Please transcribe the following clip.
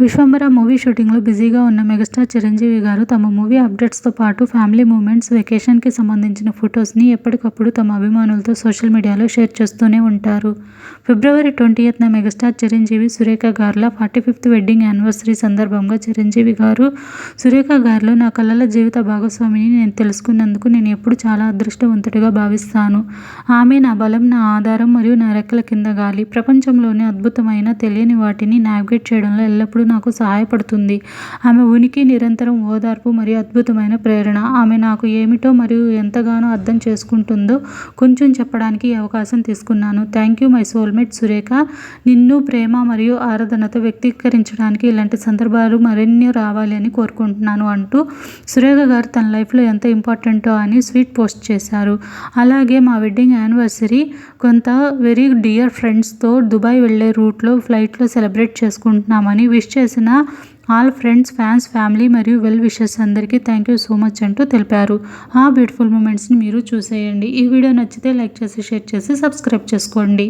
Vishwambhara movie షూటింగ్లో బిజీగా ఉన్న మెగాస్టార్ చిరంజీవి గారు తమ మూవీ అప్డేట్స్తో పాటు ఫ్యామిలీ మూమెంట్స్ వెకేషన్కి సంబంధించిన ఫొటోస్ని ఎప్పటికప్పుడు తమ అభిమానులతో సోషల్ మీడియాలో షేర్ చేస్తూనే ఉంటారు. ఫిబ్రవరి ట్వంటీయత్న మెగాస్టార్ చిరంజీవి సురేఖ గారుల ఫార్టీ ఫిఫ్త్ వెడ్డింగ్ యానివర్సరీ సందర్భంగా చిరంజీవి గారు సురేఖ గారిలో నా కళల జీవిత భాగస్వామిని నేను తెలుసుకున్నందుకు నేను ఎప్పుడు చాలా అదృష్టవంతుడిగా భావిస్తాను. ఆమె నా బలం నా ఆధారం మరియు నా రెక్కల కింద గాలి. ప్రపంచంలోనే అద్భుతమైన తెలియని వాటిని నావిగేట్ చేయడంలో ఎల్లప్పుడూ నాకు సహాయపడుతుంది. ఆమె ఉనికి నిరంతరం ఓదార్పు మరియు అద్భుతమైన ప్రేరణ. ఆమె నాకు ఏమిటో మరియు ఎంతగానో అర్థం చేసుకుంటుందో కొంచెం చెప్పడానికి ఈ అవకాశం తీసుకున్నాను. Thank you my soulmate Surekha. నిన్ను ప్రేమ మరియు ఆరాధనతో వ్యక్తీకరించడానికి ఇలాంటి సందర్భాలు మరిన్ని రావాలి అని కోరుకుంటున్నాను అంటూ సురేఖ గారు తన లైఫ్లో ఎంత ఇంపార్టెంటో అని స్వీట్ పోస్ట్ చేశారు. అలాగే మా వెడ్డింగ్ యానివర్సరీ కొంత వెరీ డియర్ ఫ్రెండ్స్తో దుబాయ్ వెళ్ళే రూట్లో ఫ్లైట్లో సెలబ్రేట్ చేసుకుంటున్నామని విష్ చేసిన ఆల్ ఫ్రెండ్స్ ఫ్యాన్స్ ఫ్యామిలీ మరియు వెల్ విషెస్ అందరికీ థ్యాంక్ యూ సో మచ్ అంటూ తెలిపారు. ఆ బ్యూటిఫుల్ మూమెంట్స్ని మీరు చూసేయండి. ఈ వీడియో నచ్చితే లైక్ చేసి షేర్ చేసి సబ్స్క్రైబ్ చేసుకోండి.